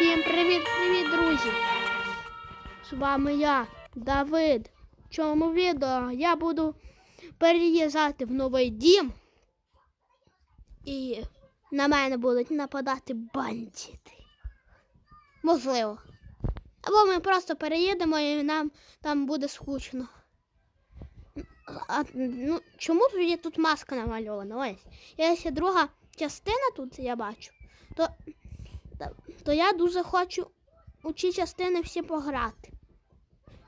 Всім привіт-привіт, друзі! З вами я, Давид. В цьому відео я буду переїжджати в новий дім. І на мене будуть нападати бандити. Можливо. Або ми просто переїдемо і нам там буде скучно. А, ну, чому тут маска намальована? Ось. Ще друга частина тут, я бачу. То то я дуже хочу у ці частини всі пограти.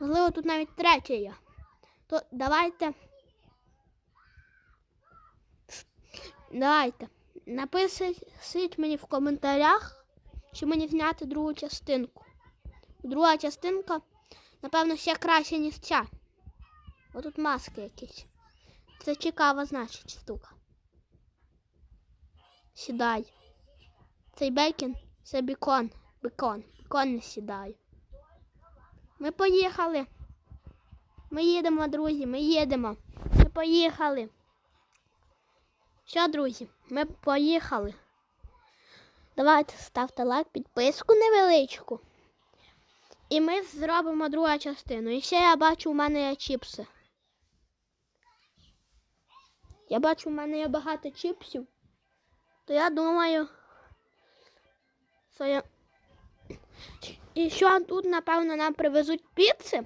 Можливо, тут навіть третя є. То давайте. Давайте. Напишіть мені в коментарях, чи мені зняти другу частинку. Друга частинка, напевно, ще краще, ніж ця. Ось тут маски якісь. Це цікава, значить, штука. Сідай. Цей бейкін це бікон. Бікон. Бікон не сідає. Ми поїхали. Ми їдемо, друзі, ми їдемо. Ми поїхали. Що, друзі, ми поїхали. Давайте ставте лайк, підписку невеличку. І ми зробимо другу частину. І ще я бачу, у мене є чіпси. Я бачу, у мене є багато чіпсів. То я думаю. Що я... І що тут, напевно, нам привезуть піци.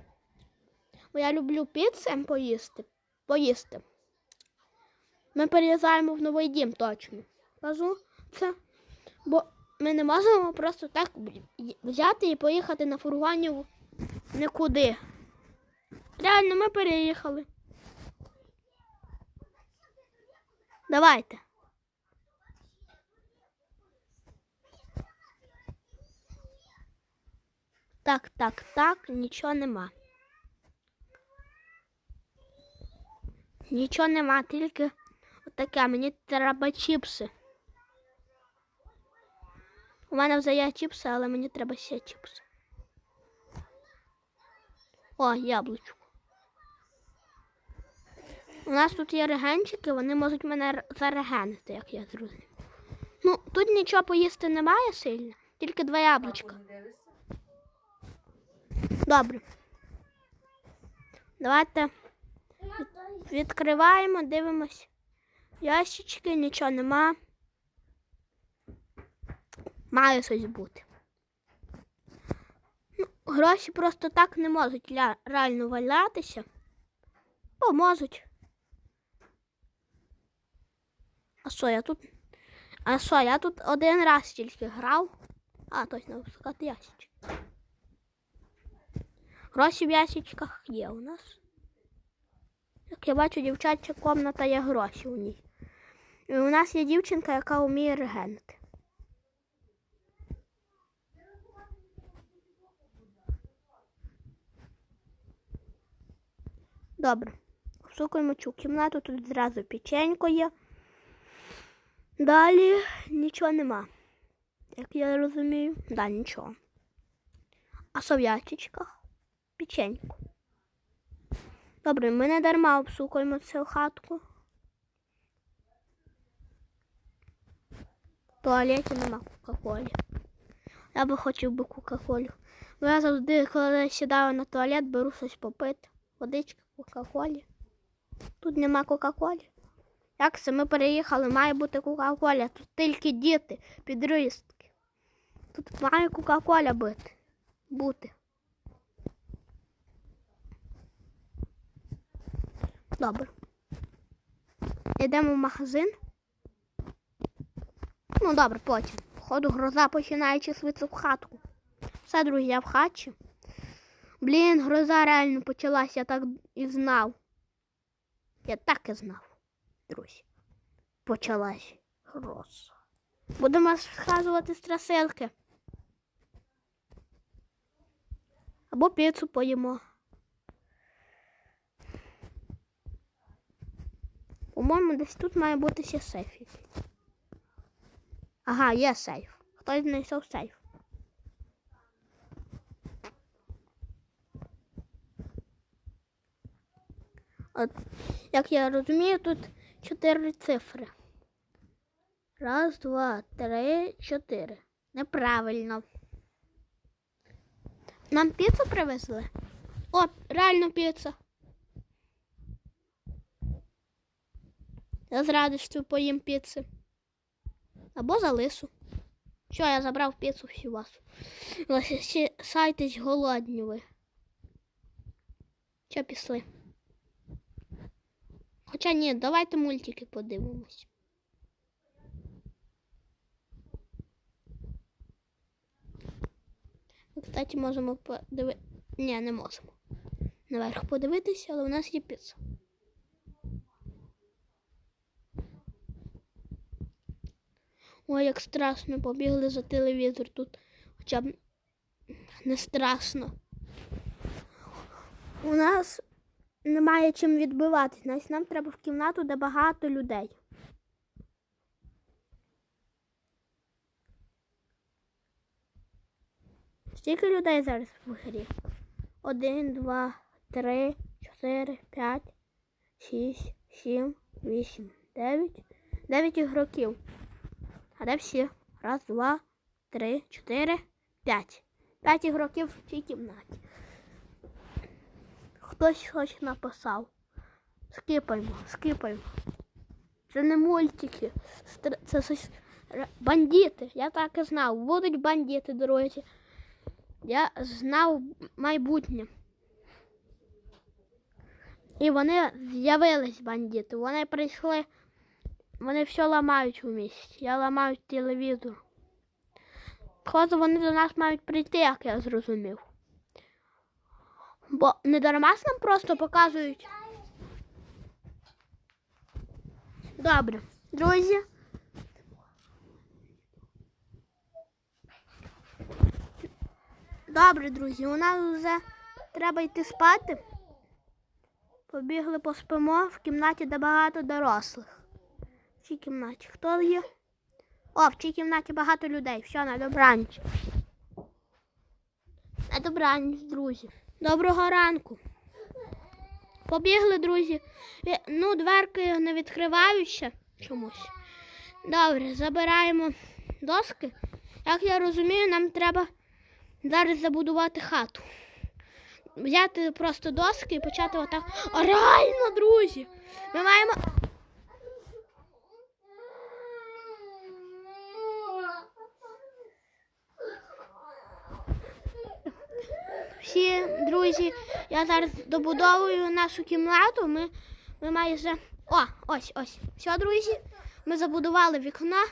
Бо я люблю піци поїсти. поїсти. Ми переїжджаємо в новий дім точно. Кажу це. Бо ми не можемо просто так взяти і поїхати на фургоні нікуди. Реально, ми переїхали. Давайте. Так, так, так, нічого нема. Нічого нема, тільки отаке, мені треба чіпси. У мене вже є чіпси, але мені треба ще чіпси. О, яблучко. У нас тут є регенчики, вони можуть мене зарегенити, як я зрозумів. Ну, тут нічого поїсти немає сильно, тільки два яблучка. Добре. Давайте відкриваємо, дивимось. Ящички, нічого нема. Має щось бути. Ну, гроші просто так не можуть реально валятися. О, можуть. А що я тут? А що, я тут один раз тільки грав. А, точно, випускати ящичок. Гроші в ящичках є у нас. Як я бачу, дівчача комната є гроші у ній. І у нас є дівчинка, яка вміє регенити. Добре. Шукаємо цю кімнату, тут зразу печенько є. Далі нічого нема. Як я розумію, да, нічого. А ящичках? Печеньку. Добре, ми не дарма обшукуємо цю хатку. В туалеті нема Кока-Колі. Я би хотів би Кока-Колю. Бо я завжди, коли сідаю на туалет, беру щось попити. Водичка, Кока-Колі. Тут нема Кока-Колі. Як це ми переїхали, має бути Кока-Коля. Тут тільки діти, підростки. Тут має Кока-Коля бути. бути. Добре. Йдемо в магазин. Ну, добре, потім. Походу, гроза починає числитися в хатку. Все, друзі, я в хаті. Блін, гроза реально почалась, я так і знав. Я так і знав, друзі. Почалась гроза. Будемо схазувати страсилки. Або піцу поїмо. По-моєму, десь тут має бути ще сейф. Ага, є сейф. Хтось знайшов сейф. От, як я розумію, тут чотири цифри. Раз, два, три, чотири. Неправильно. Нам піцу привезли? О, реально піца. Я з радістю поїм піци. Або за лису. Що, я забрав піцу всю вас. Сайтись голодні ви. Що пішли? Хоча ні, давайте мультики подивимось. Ми, кстати, можемо подивитися. Ні, не можемо. Наверх подивитися, але у нас є піца. Ой, як страшно, побігли за телевізор тут. Хоча б не страшно. У нас немає чим відбиватись. Значить, нам треба в кімнату, де багато людей. Скільки людей зараз в грі? Один, два, три, чотири, п'ять, шість, сім, вісім, дев'ять. Дев'ять ігроків. А де всі? Раз, два, три, чотири, п'ять. П'ять ігроків в цій кімнаті. Хтось щось написав. Скипаємо, скипаємо. Це не мультики. Це щось бандити. Я так і знав. Будуть бандити, друзі. Я знав майбутнє. І вони з'явились бандити. Вони прийшли. Вони все ламають у місті. Я ламаю телевізор. Походу, вони до нас мають прийти, як я зрозумів. Бо не дарма нам просто показують. Добре, друзі. Добре, друзі, у нас вже треба йти спати. Побігли поспимо в кімнаті, де багато дорослих. В цій кімнаті хто є? О, в цій кімнаті багато людей. Все, на добраніч. На добраніч, друзі. Доброго ранку. Побігли, друзі. Ну, дверки не відкриваються чомусь. Добре, забираємо доски. Як я розумію, нам треба зараз забудувати хату. Взяти просто доски і почати отак. А реально, друзі! Ми маємо. Всі друзі, я зараз добудовую нашу кімнату. Ми, ми майже. О, ось, ось. Все, друзі. Ми забудували вікна.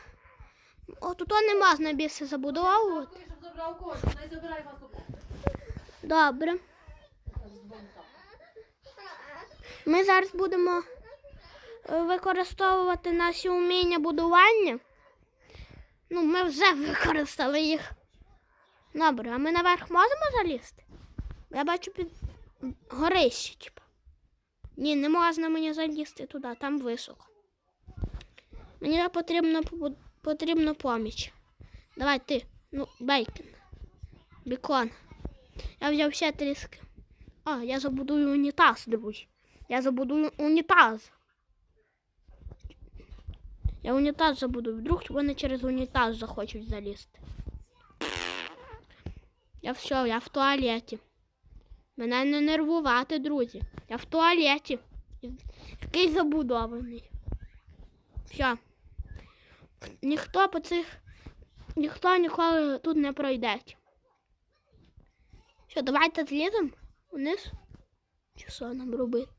О, тут не можна більше забудовувати. Добре. Ми зараз будемо е, використовувати наші уміння будування. Ну, ми вже використали їх. Добре, а ми наверх можемо залізти? Я бачу під горище, типу. Ні, не можна мені залізти туди, там високо. Мені потрібно, потрібно поміч. Давай ти, ну, бейкон. Бікон. Я взяв ще тріски. А, я забудую унітаз, друзі. Я забудую унітаз. Я унітаз забудую. Вдруг вони через унітаз захочуть залізти. Я все, я в туалеті. Мене не нервувати, друзі. Я в туалеті. Який забудований. Все. Ніхто по цих. Ніхто ніколи тут не пройде. Що, давайте зліземо вниз? Чи що нам робити?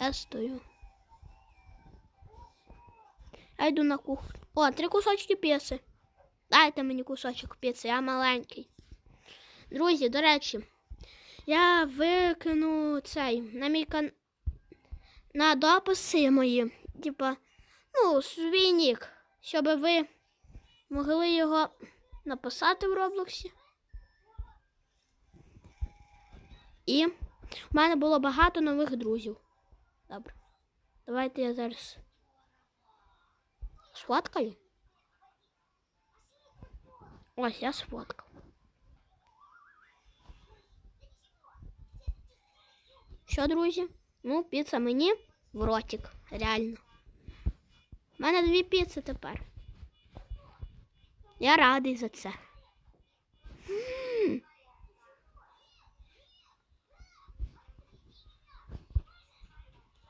Я стою. Я йду на кухню. О, три кусочки піци. Дайте мені кусочок піци, я маленький. Друзі, до речі, я викину цей на мій кан... на дописи мої. Типа, ну, свій нік, щоб ви могли його написати в Роблоксі. І в мене було багато нових друзів. Добре. Давайте я зараз сфоткаю. Ось я сфоткав. Що, друзі? Ну, піца мені в ротик, реально. У мене дві піци тепер. Я радий за це.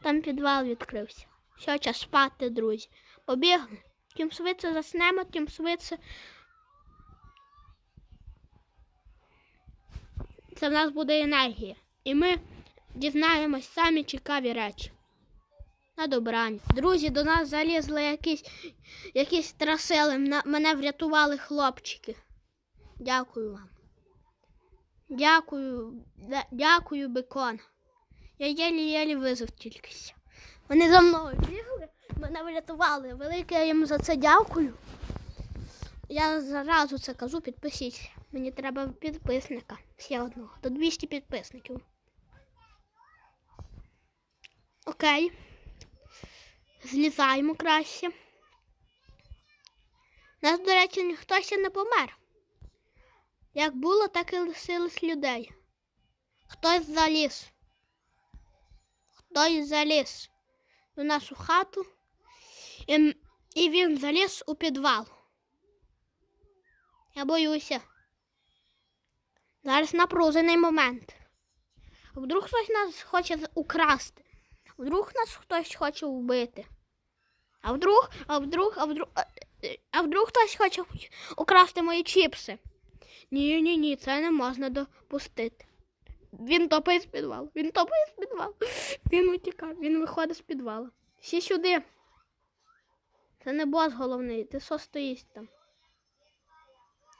Там підвал відкрився. Що час спати, друзі. Побігли. Тим швидше заснемо, тим швидше. Це в нас буде енергія. І ми дізнаємось самі цікаві речі. На добраніч. Друзі, до нас залізли якісь, якісь трасили. Мене врятували хлопчики. Дякую вам. Дякую, дякую, бекон. Я єлі-єлі вижив тільки. Вони за мною бігли, мене врятували. Велике я їм за це дякую. Я зразу це кажу, підпишіться. Мені треба підписника ще одного. До 200 підписників. Окей. Злізаємо краще. Нас, до речі, ніхто ще не помер. Як було, так і лишилось людей. Хтось заліз. Хтось заліз в нашу хату, і, і він заліз у підвал. Я боюся. Зараз напружений момент. Вдруг хтось нас хоче украсти? Вдруг нас хтось хоче вбити? А вдруг, а вдруг, а вдруг, а, вдруг хтось хоче украсти мої чіпси? Ні, ні, ні, це не можна допустити. Він топає з підвалу. Він топає з підвалу. Він утікав, він виходить з підвалу. Всі сюди. Це не бос головний, ти що стоїш там?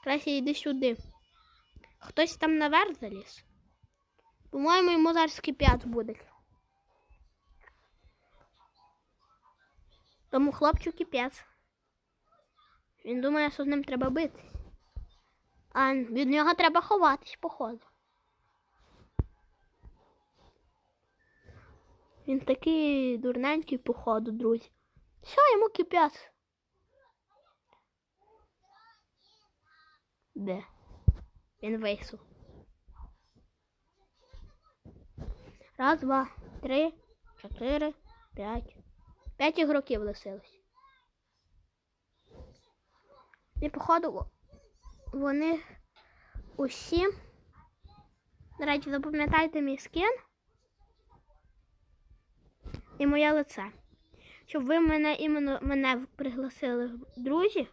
Краще йди сюди. Хтось там наверх заліз. По-моєму, йому зараз кип'ят буде. Тому хлопчик кипець. Він думає, що з ним треба битись. А від нього треба ховатись, походу. Він такий дурненький, походу, друзі. Що йому кипять? Де? Він вийшов. Раз, два, три, чотири, п'ять. П'ять ігроків лишилось. І походу вони усі. До речі, запам'ятайте мій скін і моє лице. Щоб ви мене іменно мене пригласили друзі.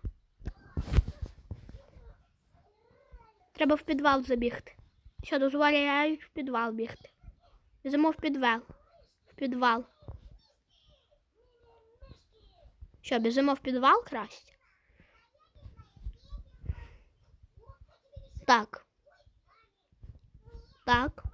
Треба в підвал забігти. Що дозволяють в підвал бігти. Біжимо в підвал. В підвал. Що, біжимо в підвал краще? Так. Так.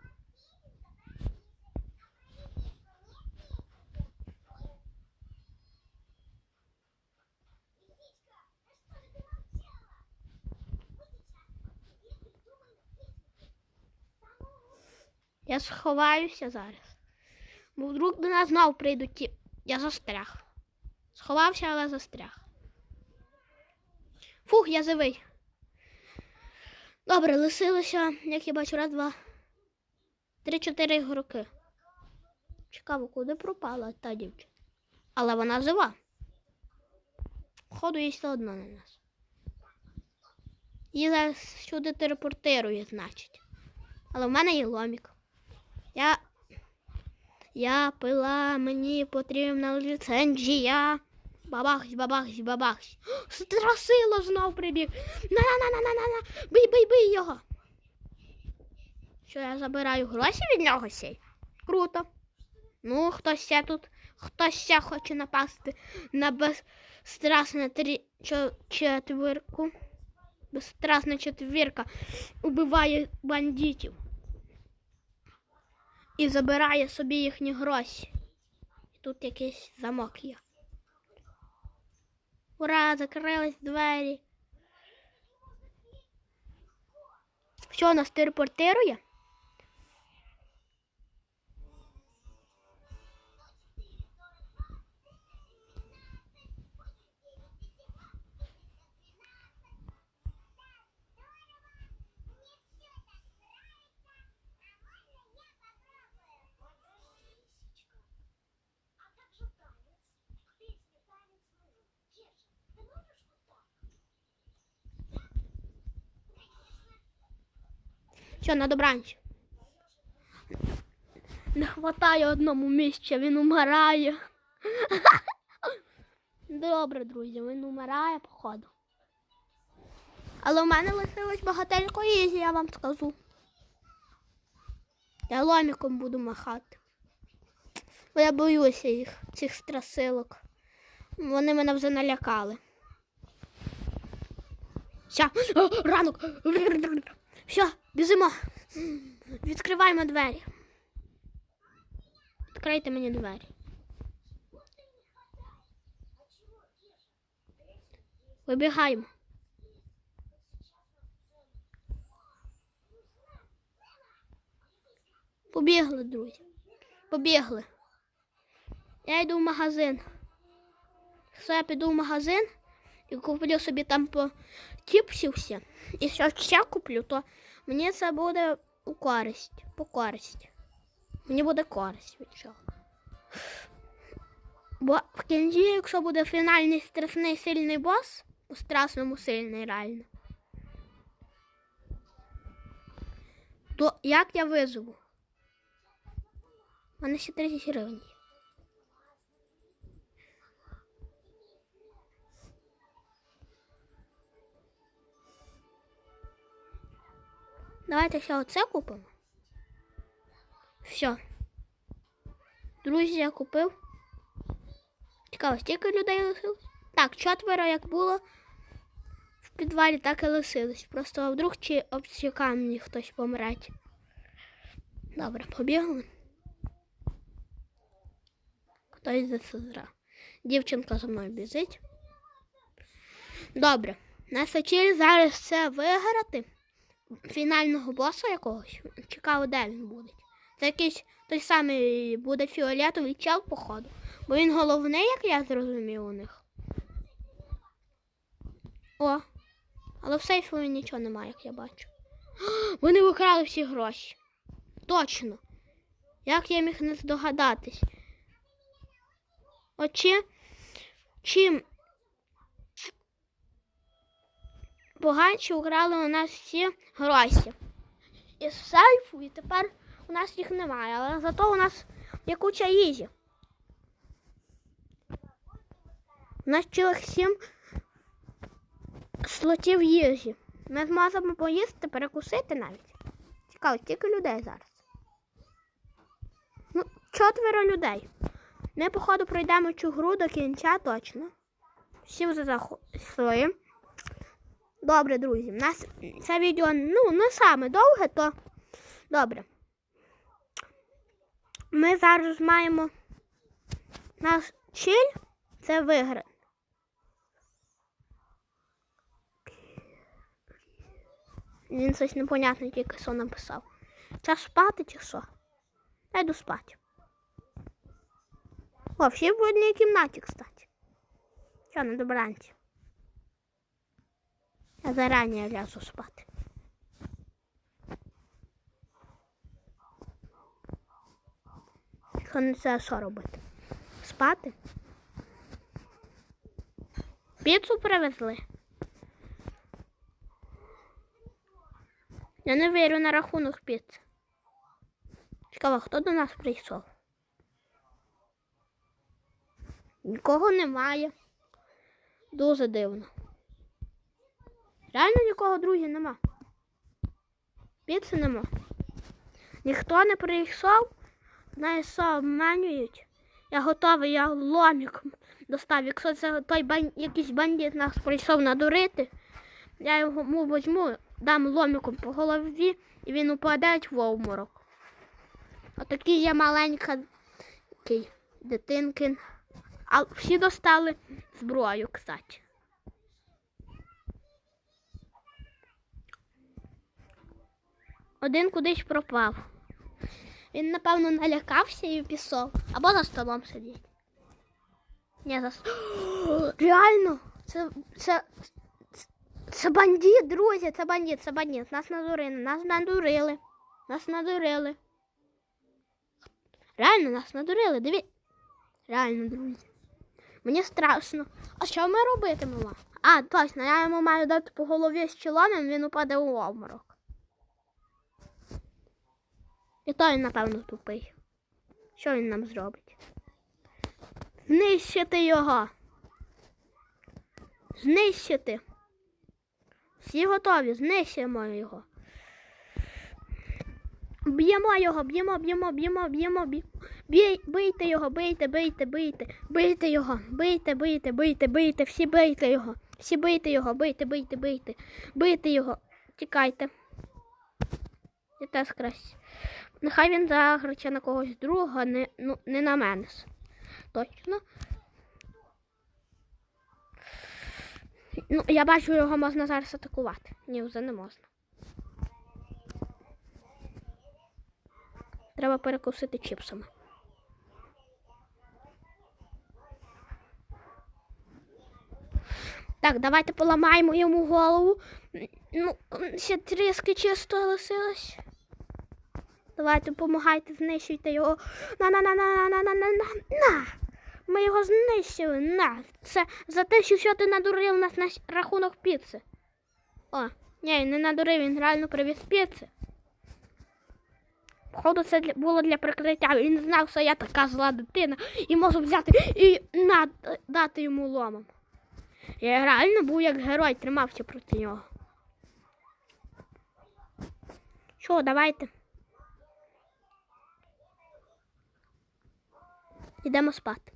Я сховаюся зараз. Бо вдруг до нас знов прийдуть ті. Я застряг. Сховався, але застряг. Фух, я живий. Добре, лишилося, як я бачу, раз, два, три, чотири ігроки. Цікаво, куди пропала та дівчина. Але вона жива. Ходу їй все одно на нас. Її зараз сюди телепортирує, значить. Але в мене є ломік. Я. Я пила, мені потрібна ліцензія. Бабахсь, бабахсь, бабахсь. Страсило знов прибіг. На-на-на-на-на-на-на. Бий, бий, бий його. Що я забираю гроші від нього сей? Круто. Ну, хтось ще тут, хтось ще хоче напасти на безстрасне три четвірку. Безстрасна четвірка убиває бандитів і забирає собі їхні гроші. І тут якийсь замок є. Ура, закрились двері. Що нас телепортирує? Все, на добранч. Не хватає одному місця, він умирає. Добре, друзі, він умирає, походу. Але в мене лишилось багатенько їжі, я вам скажу. Я ломіком буду махати. Бо я боюся їх, цих страсилок. Вони мене вже налякали. О, ранок. Все, біжимо. Відкриваємо двері. Відкрийте мені двері. Вибігаємо. Побігли, друзі. Побігли. Я йду в магазин. Все, я піду в магазин і куплю собі там по тіпсів всі. І ще куплю, то мені це буде у користь, по користь. Мені буде користь від цього. Бо в кінці, якщо буде фінальний страшний сильний бос, у страшному сильний реально, то як я виживу? У мене ще 30 гривень. Давайте ще оце купимо. Все. Друзі, я купив. Цікаво, стільки людей лишилось? Так, четверо як було в підвалі, так і лишилось. Просто вдруг чи об ці камні хтось помрать. Добре, побігли. Хтось засизра. Дівчинка за мною біжить. Добре. Наша ціль зараз це виграти фінального боса якогось. Цікаво, де він буде. Це якийсь той самий буде фіолетовий чел, походу. Бо він головний, як я зрозумів у них. О, але в сейфу він нічого немає, як я бачу. Вони викрали всі гроші. Точно. Як я міг не здогадатись? Очі. Чим поганці украли у нас всі гроші із сейфу, і тепер у нас їх немає, але зато у нас є куча їжі. У нас цілих сім слотів їжі. Ми зможемо поїсти, перекусити навіть. Цікаво, скільки людей зараз. Ну, четверо людей. Ми, походу, пройдемо цю гру до кінця точно. Всі вже зайшли. Добре, друзі. У нас це відео ну, не саме довге, то добре. Ми зараз маємо наш ціль це виграти. Він щось непонятне тільки що написав. Час спати чи що? Я йду спати. О, всі в одній кімнаті, кстати. Що, на добранці. Я зарані ляжу спати. Якщо не це, що робити? Спати? Піцу привезли. Я не вірю на рахунок піци. Цікаво, хто до нас прийшов? Нікого немає. Дуже дивно. Реально нікого, друзі, нема. Піци нема. Ніхто не прийшов, що обманюють. Я готовий, я ломіком достав. Якщо це той бан... якийсь бандит нас прийшов надурити, я йому возьму, дам ломіком по голові і він упаде в обморок. Отакий я маленька дитинкин. А всі достали зброю, кстати. Один кудись пропав. Він, напевно, налякався і пішов. Або за столом сидить. Ні, за столом. Реально, це, це, це бандит, друзі, це бандит, це бандит. Нас надурили, нас надурили. Нас надурили. Реально нас надурили, диві. Реально, друзі. Мені страшно. А що ми робитимемо? А, точно, я йому маю дати по голові з чоломом, він упаде у обморок. І той, напевно, тупий. Що він нам зробить? Знищити його. Знищити. Всі готові, знищимо його. Б'ємо його, б'ємо, б'ємо, б'ємо, б'ємо, б'ємо. Бийте його, бийте, бийте, бийте, бийте його, бийте, бийте, бийте, бийте, всі бийте його, всі бийте його, бийте, бийте, бийте, бийте його, тікайте. І теж краще. Нехай він заграче на когось другого, не, ну, не на мене. Точно. Ну, я бачу, його можна зараз атакувати. Ні, вже не можна. Треба перекусити чіпсами. Так, давайте поламаємо йому голову. Ну, ще тріски чисто лишилось. Давайте допомагайте, знищуйте його. На на на на на на на на на на. Ми його знищили. На. Це за те, що, ти надурив нас на рахунок піци. О, ні, не надурив, він реально привіз піци. Походу, це було для прикриття. Він знав, що я така зла дитина і можу взяти і на, дати йому ломом. Я реально був як герой, тримався проти нього. Що, давайте. Ідемо спати.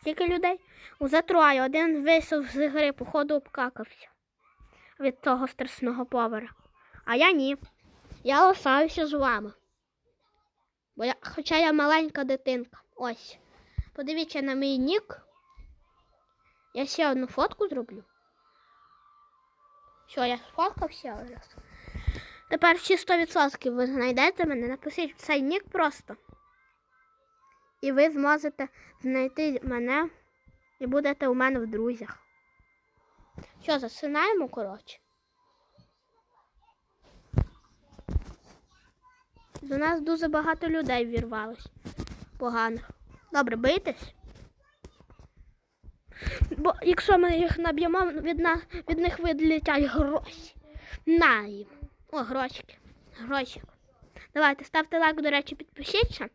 Скільки людей? Уже троє. Один вийшов з гри, походу обкакався від того страшного повара. А я ні. Я лишаюся з вами. Бо я, хоча я маленька дитинка. Ось. Подивіться на мій нік. Я ще одну фотку зроблю. Що, я сфоткався. Тепер всі 100% ви знайдете мене, напишіть цей нік просто. І ви зможете знайти мене і будете у мене в друзях. Що, засинаємо, коротше? До нас дуже багато людей вірвалось. Поганих. Добре, бийтесь. Бо якщо ми їх наб'ємо, від, від них відлітять гроші. На. О, грошики. Грошик. Давайте ставте лайк, до речі, підпишіться.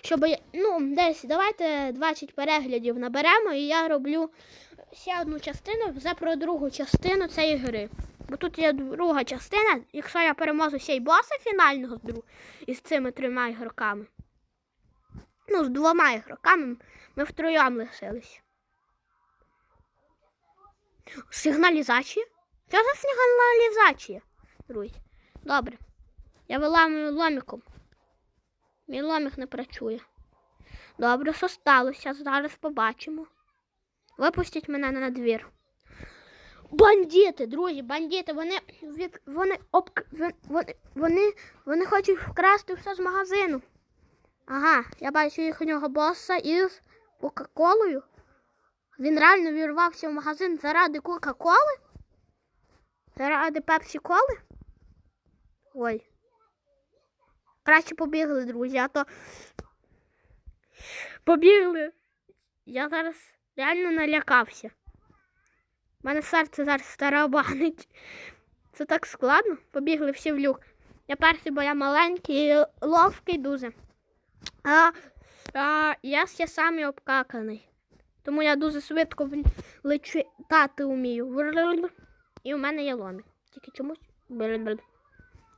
Щоб, ну, десь давайте 20 переглядів наберемо, і я роблю ще одну частину вже про другу частину цієї гри. Бо тут є друга частина, якщо я переможу ще й боса фінального з друг... із цими трьома ігроками. Ну, з двома ігроками ми втроєм лишились. Сигналізація? Що за сигналізація, друзі? Добре. Я виламую ломіком. Мій ломік не працює. Добре, що сталося? Зараз побачимо. Випустіть мене на двір. Бандити, друзі, бандити, вони від вони об вони, вони, вони хочуть вкрасти все з магазину. Ага, я бачу їхнього боса із Кока-Колою. Він реально вірвався в магазин заради Кока-Коли? Заради Пепсі-Коли? Ой. Краще побігли, друзі, а то побігли. Я зараз реально налякався. У мене серце зараз тарабанить. Це так складно. Побігли всі в люк. Я перший, бо я маленький ловкий дуже. А, а я ще самий обкаканий. Тому я дуже швидко в- летати вмію. І у мене є ломі. Тільки чомусь.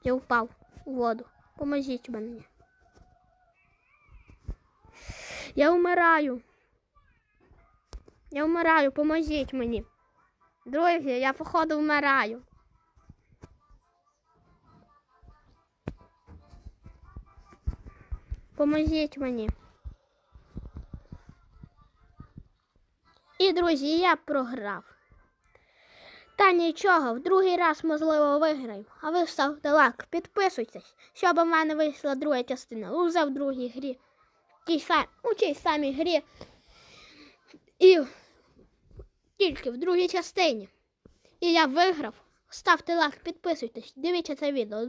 Я впав у воду. Поможіть мені. Я вмираю. Я вмираю, поможіть мені. Друзі, я походу вмираю. Поможіть мені. І, друзі, я програв. Та нічого, в другий раз, можливо, виграю. А ви ставте лайк, підписуйтесь, щоб у мене вийшла друга частина. Уже в другій грі. Тій сам... У тій самій грі. І тільки в другій частині. І я виграв. Ставте лайк, підписуйтесь, дивіться це відео.